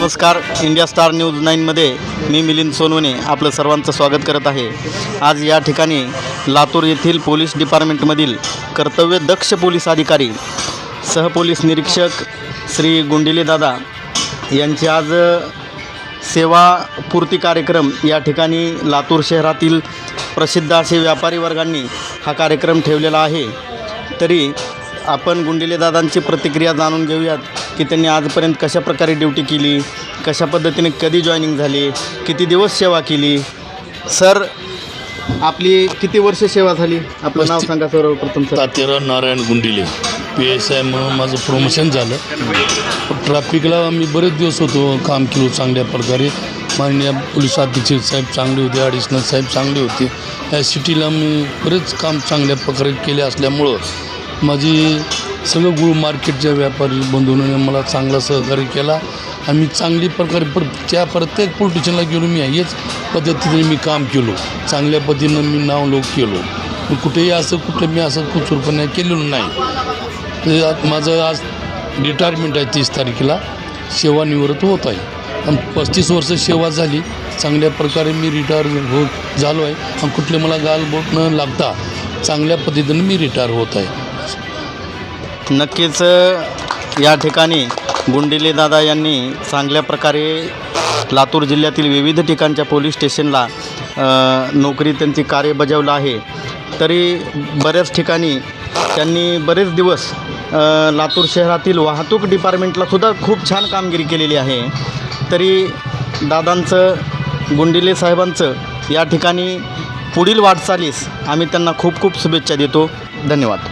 नमस्कार India star news नाईनमध्ये मी मिलिंद सोनवणे आपलं सर्वांचं स्वागत करत आहे. आज या ठिकाणी लातूर येथील पोलीस डिपार्टमेंटमधील कर्तव्य दक्ष पोलीस अधिकारी सहपोलीस निरीक्षक श्री गुंडिले दादा यांचे आज सेवापूर्ती कार्यक्रम या ठिकाणी लातूर शहरातील प्रसिद्ध असे व्यापारी वर्गांनी हा कार्यक्रम ठेवलेला आहे. तरी आपण गुंडिले दादांची प्रतिक्रिया जाणून घेऊयात की त्यांनी आजपर्यंत कशा प्रकारे ड्युटी केली कशा पद्धतीने कधी जॉईनिंग झाली किती दिवस सेवा केली? सर आपली किती वर्ष सेवा झाली? आपलं नाव सांगा सर्वप्रथम sir. Taterao Narayan Gundile. P S I म्हणून माझं प्रमोशन झालं. ट्रॅफिकला मी बरेच दिवस होतो काम केलो चांगल्या प्रकारे. माननीय पोलीस अधीक्षक साहेब चांगले होते ॲडिशनल साहेब चांगले होते. या सिटीला मी बरेच काम चांगल्या प्रकारे केले असल्यामुळं माझी सगळं गुळ मार्केटच्या व्यापारी बंधूंनी मला चांगला सहकार्य केला. आणि मी चांगली प्रकारे पर त्या प्रत्येक पोलिटिशनला गेलो मी हेच पद्धतीने मी काम केलो. चांगल्या पद्धतीनं मी नाव लोक केलो. मी कुठेही असं कुठं मी असं कुचूरपणे केलेलं नाही. तर आज माझं आज रिटायरमेंट आहे तीस तारखेला. सेवानिवृत्त होत आहे. आणि पस्तीस वर्ष सेवा झाली. चांगल्या प्रकारे मी रिटायर होत झालो आहे. आणि कुठले मला गालबोट न लागता चांगल्या पद्धतीनं मी रिटायर होत आहे. नक्कीच या ठिकाणी गुंडिले दादा यांनी चांगल्या प्रकारे लातूर जिल्ह्यातील विविध ठिकाणच्या पोलीस स्टेशनला नोकरी त्यांची कार्य बजावलं आहे. तरी बऱ्याच ठिकाणी त्यांनी बरेच दिवस लातूर शहरातील वाहतूक डिपार्टमेंटलासुद्धा खूप छान कामगिरी केलेली आहे. तरी दादांचं गुंडिले साहेबांचं या ठिकाणी पुढील वाटचालीस आम्ही त्यांना खूप खूप शुभेच्छा देतो. धन्यवाद.